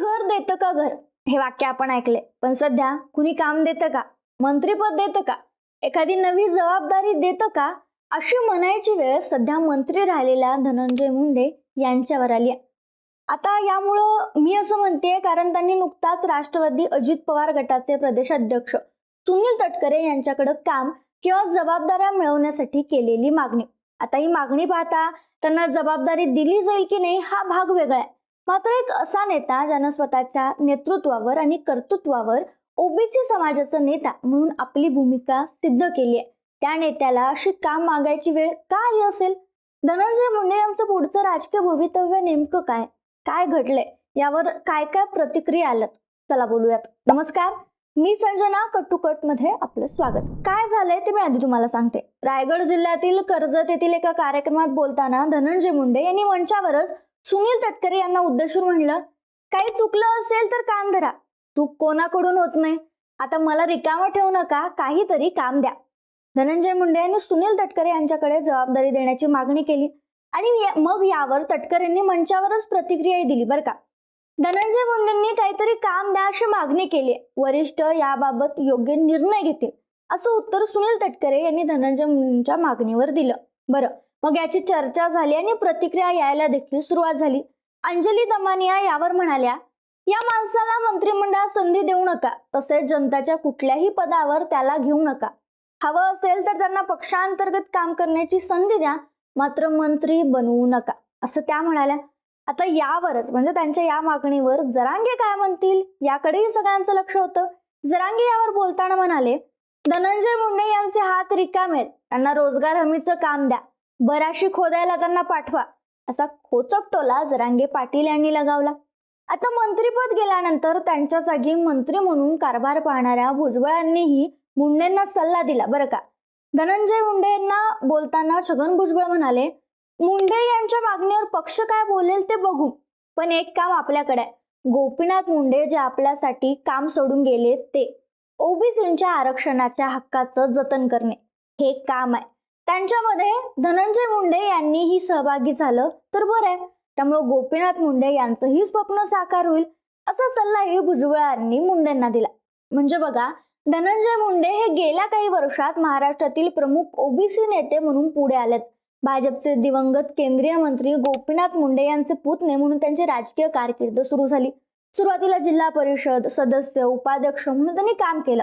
घर देतं का घर? हे वाक्य आपण ऐकले पण सध्या कुणी काम देतं का? मंत्रीपद देतं का? एखादी नवी जबाबदारी देतं का? अशी म्हणायची वेळ सध्या मंत्री राहिलेल्या धनंजय मुंडे यांच्यावर आली आहे. आता यामुळं मी असं म्हणते कारण त्यांनी नुकताच राष्ट्रवादी अजित पवार गटाचे प्रदेशाध्यक्ष सुनील तटकरे यांच्याकडे काम किंवा जबाबदाऱ्या मिळवण्यासाठी केलेली मागणी. आता ही मागणी पाहता त्यांना जबाबदारी दिली जाईल की नाही हा भाग वेगळा आहे. मात्र एक असा नेता ज्यानं स्वतःच्या नेतृत्वावर आणि कर्तृत्वावर ओबीसी समाजाचा नेता म्हणून आपली भूमिका सिद्ध केली आहे. त्या नेत्याला अशी काम मागायची वेळ का आली असेल? धनंजय मुंडे यांचं पुढचं राजकीय भवितव्य नेमकं काय? काय घडलंय? यावर काय काय प्रतिक्रिया आल्यात? चला बोलूयात. नमस्कार. मी संजना कटुकटमध्ये आपलं स्वागत. काय झालंय ते मी आधी तुम्हाला सांगते. रायगड जिल्ह्यातील कर्जत येथील एका कार्यक्रमात बोलताना धनंजय मुंडे यांनी मंचावरच सुनील तटकरे यांना उद्देशून म्हणलं काही चुकलं असेल तर कान धरा. चूक कोणाकडून होत नाही. आता मला रिकामा ठेवू नका. काहीतरी काम द्या. धनंजय मुंडे यांनी सुनील तटकरे यांच्याकडे जबाबदारी देण्याची मागणी केली आणि मग यावर तटकरेंनी मंचावरच प्रतिक्रियाही दिली बरं का. धनंजय मुंडेंनी काहीतरी काम द्या अशी मागणी केली. वरिष्ठ याबाबत योग्य निर्णय घेतील असं उत्तर सुनील तटकरे यांनी धनंजय मुंडेंच्या मागणीवर दिलं. बरं मग याची चर्चा झाली आणि प्रतिक्रिया यायला देखील सुरुवात झाली. अंजली दमानिया यावर म्हणाल्या या माणसाला मंत्रिमंडळात संधी देऊ नका तसेच जनताच्या कुठल्याही पदावर त्याला घेऊ नका. हवं असेल तर त्यांना पक्षांतर्गत काम करण्याची संधी द्या मात्र मंत्री बनवू नका असं त्या म्हणाल्या. आता यावरच म्हणजे त्यांच्या या मागणीवर जरांगे काय म्हणतील याकडेही सगळ्यांचं लक्ष होतं. जरांगे यावर बोलताना म्हणाले धनंजय मुंडे यांचे हात रिकामे त्यांना रोजगार हमीचं काम द्या. बराशी खोदायला त्यांना पाठवा. असा खोचक टोला जरांगे पाटील यांनी लगावला. आता मंत्रीपद गेल्यानंतर त्यांच्या जागी मंत्री म्हणून कारभार पाहणाऱ्या भुजबळांनीही मुंडेंना सल्ला दिला बरं का? धनंजय मुंडे यांना बोलताना छगन भुजबळ म्हणाले मुंडे यांच्या मागणीवर पक्ष काय बोलेल ते बघू. पण एक काम आपल्याकडे आहे. गोपीनाथ मुंडे जे आपल्यासाठी काम सोडून गेले ते ओबीसींच्या आरक्षणाच्या हक्काचं जतन करणे. हे काम आहे. त्यांच्यामध्ये धनंजय मुंडे यांनीही सहभागी झालं तर बरं आहे. त्यामुळे गोपीनाथ मुंडे यांचंही स्वप्न साकार होईल असा सल्लाही भुजबळांनी मुंडेंना दिला. म्हणजे बघा धनंजय मुंडे हे गेल्या काही वर्षात महाराष्ट्रातील प्रमुख ओबीसी नेते म्हणून पुढे आलेत. भाजपचे दिवंगत केंद्रीय मंत्री गोपीनाथ मुंडे यांचे पुतणे म्हणून त्यांची राजकीय कारकीर्द सुरू झाली. सुरुवातीला जिल्हा परिषद सदस्य उपाध्यक्ष म्हणून त्यांनी काम केलं.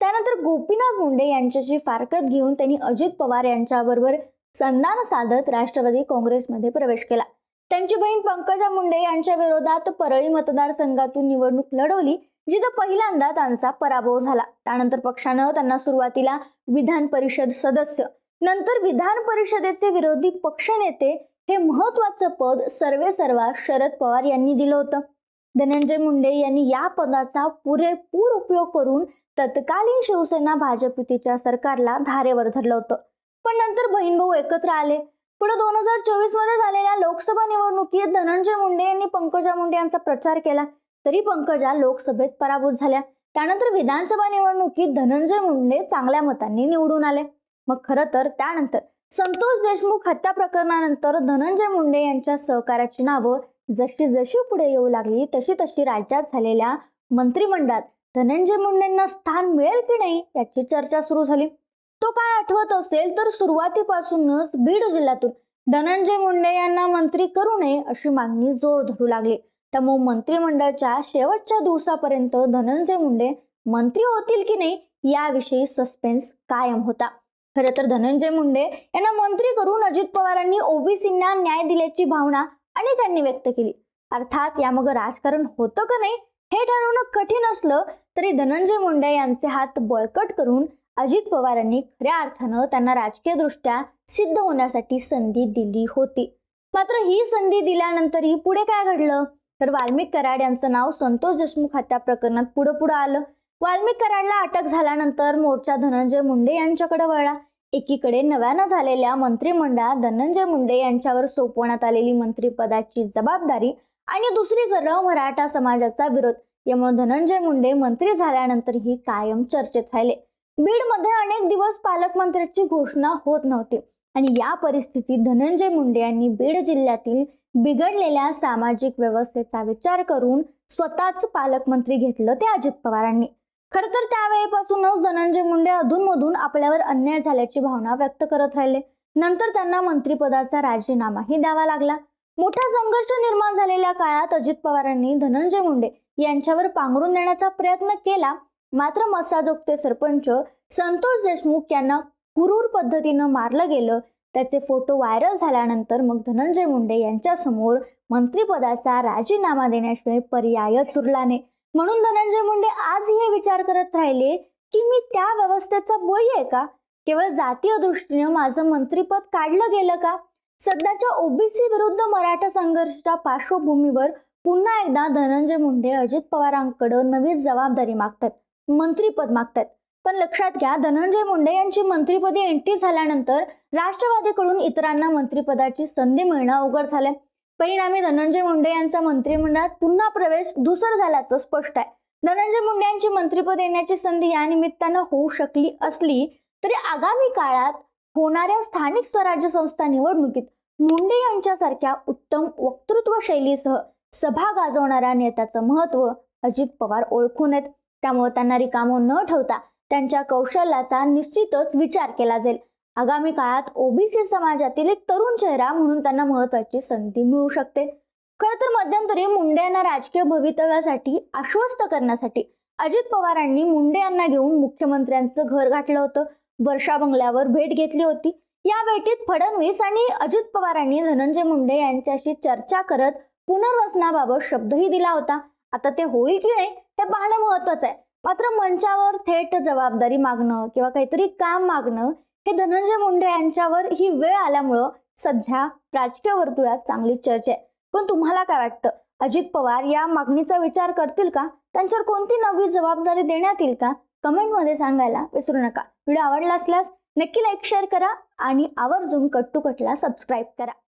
त्यानंतर गोपीनाथ मुंडे यांच्याशी फारकत घेऊन त्यांनी अजित पवार यांच्याबरोबर संधान साधत राष्ट्रवादी काँग्रेसमध्ये प्रवेश केला. त्यांची बहीण पंकजा मुंडे यांच्या विरोधात परळी मतदारसंघातून निवडणूक लढवली जिथं पहिल्यांदा त्यांचा पराभव झाला. त्यानंतर पक्षानं त्यांना सुरुवातीला विधान परिषद सदस्य नंतर विधान परिषदेचे विरोधी पक्षनेते हे महत्वाचं पद सर्वे सर्वा शरद पवार यांनी दिलं होतं. धनंजय मुंडे यांनी या पदाचा पुरेपूर उपयोग करून तत्कालीन शिवसेना भाजप युतीच्या सरकारला धारेवर धरलं होतं. पण नंतर बहीण भाऊ एकत्र आले. पुढे दोन हजार चोवीसमध्ये झालेल्या लोकसभा निवडणुकीत धनंजय मुंडे यांनी पंकजा मुंडे यांचा प्रचार केला. तरी पंकजा लोकसभेत पराभूत झाल्या. त्यानंतर विधानसभा निवडणुकीत धनंजय मुंडे चांगल्या मतांनी निवडून आले. मग खरं तर त्यानंतर संतोष देशमुख हत्या प्रकरणानंतर धनंजय मुंडे यांच्या सहकार्याची नावं जशी जशी पुढे येऊ लागली तशी तशी राज्यात झालेल्या मंत्रिमंडळात धनंजय मुंडेंना स्थान मिळेल की नाही याची चर्चा सुरू झाली. तो काय आठवत असेल तर सुरुवातीपासूनच बीड जिल्ह्यातून धनंजय मुंडे यांना मंत्री करू नये अशी मागणी जोर धरू लागली. त्यामुळे मंत्रिमंडळाच्या शेवटच्या दिवसापर्यंत धनंजय मुंडे मंत्री होतील की नाही याविषयी सस्पेन्स कायम होता. खरं तर धनंजय मुंडे यांना मंत्री करून अजित पवारांनी ओबीसींना न्याय दिल्याची भावना अनेकांनी व्यक्त केली. अर्थात यामागं राजकारण होतं का नाही हे ठरवणं कठीण असलं तरी धनंजय मुंडे यांचे हात बळकट करून अजित पवारांनी खऱ्या अर्थानं त्यांना राजकीयदृष्ट्या सिद्ध होण्यासाठी संधी दिली होती. मात्र ही संधी दिल्यानंतरही पुढे काय घडलं? तर वाल्मिक कराड यांचं नाव संतोष देशमुख हत्या प्रकरणात पुढं पुढं आलं. वाल्मिक कराडला अटक झाल्यानंतर मोर्चा धनंजय मुंडे यांच्याकडे वळला. एकीकडे नव्यानं झालेल्या मंत्रिमंडळात धनंजय मुंडे यांच्यावर सोपवण्यात आलेली मंत्रिपदाची जबाबदारी आणि दुसरीकडं मराठा समाजाचा विरोध यामुळे धनंजय मुंडे मंत्री झाल्यानंतरही कायम चर्चेत राहिले. बीडमध्ये अनेक दिवस पालकमंत्र्याची घोषणा होत नव्हती आणि या परिस्थितीत धनंजय मुंडे यांनी बीड जिल्ह्यातील बिघडलेल्या सामाजिक व्यवस्थेचा विचार करून स्वतःच पालकमंत्री घेतलं ते अजित पवारांनी. खरं तर त्यावेळेपासूनच धनंजय मुंडे अधूनमधून आपल्यावर अन्याय झाल्याची भावना व्यक्त करत राहिले. नंतर त्यांना मंत्रिपदाचा राजीनामाही द्यावा लागला. मोठा संघर्ष निर्माण झालेल्या काळात अजित पवारांनी धनंजय मुंडे यांच्यावर पांघरून देण्याचा प्रयत्न केला. मात्र मसाजोगचे सरपंच संतोष देशमुख यांना क्रूर पद्धतीनं मारलं गेलं. त्याचे फोटो व्हायरल झाल्यानंतर मग धनंजय मुंडे यांच्यासमोर मंत्रिपदाचा राजीनामा देण्याशिवाय पर्यायच उरला नाही. म्हणून धनंजय मुंडे आजही हे विचार करत राहिले की मी त्या व्यवस्थेचा बळी आहे का? केवळ जातीय दृष्टीने माझं मंत्रिपद काढलं गेलं का? सध्याच्या ओबीसी विरुद्ध मराठा संघर्षाच्या पार्श्वभूमीवर पुन्हा एकदा धनंजय मुंडे अजित पवारांकडे नवी जबाबदारी मागतात मंत्रीपद मागतात. पण लक्षात घ्या धनंजय मुंडे यांची मंत्रीपदी एंट्री झाल्यानंतर राष्ट्रवादीकडून इतरांना मंत्रिपदाची संधी मिळणं अवघड झालंय. परिणामी धनंजय मुंडे यांचा मंत्रिमंडळात पुन्हा प्रवेश दुसर झाल्याचं स्पष्ट आहे. धनंजय मुंडे यांची मंत्रिपद येण्याची संधी या निमित्तानं होऊ शकली असली तरी आगामी काळात होणाऱ्या स्थानिक स्वराज्य संस्था निवडणुकीत मुंडे यांच्यासारख्या उत्तम वक्तृत्व शैलीसह सभा गाजवणाऱ्या नेत्याचं महत्त्व अजित पवार ओळखून आहेत. त्यामुळे त्यांना रिकामं न ठेवता त्यांच्या कौशल्याचा निश्चितच विचार केला जाईल. आगामी काळात ओबीसी समाजातील एक तरुण चेहरा म्हणून त्यांना महत्वाची संधी मिळू शकते. खरं तर मध्यंतरी मुंडे यांना राजकीय भवितव्यासाठी आश्वस्त करण्यासाठी अजित पवारांनी मुंडे यांना घेऊन मुख्यमंत्र्यांचं घर गाठलं होतं. वर्षा बंगल्यावर भेट घेतली होती. या भेटीत फडणवीस आणि अजित पवारांनी धनंजय मुंडे यांच्याशी चर्चा करत पुनर्वसनाबाबत शब्दही दिला होता. आता ते होईल की नाही ते पाहणं महत्वाचं आहे. मात्र मंचावर थेट जबाबदारी मागणं किंवा काहीतरी काम मागणं हे धनंजय मुंडे यांच्यावर ही वेळ आल्यामुळं सध्या राजकीय वर्तुळात चांगली चर्चा आहे. पण तुम्हाला काय वाटतं? अजित पवार या मागणीचा विचार करतील का? त्यांच्यावर कोणती नवी जबाबदारी देण्यात येईल का? कमेंटमध्ये सांगायला विसरू नका. व्हिडिओ आवडला असल्यास नक्की लाईक शेअर करा आणि आवर्जून कट टू कटला सबस्क्राईब करा.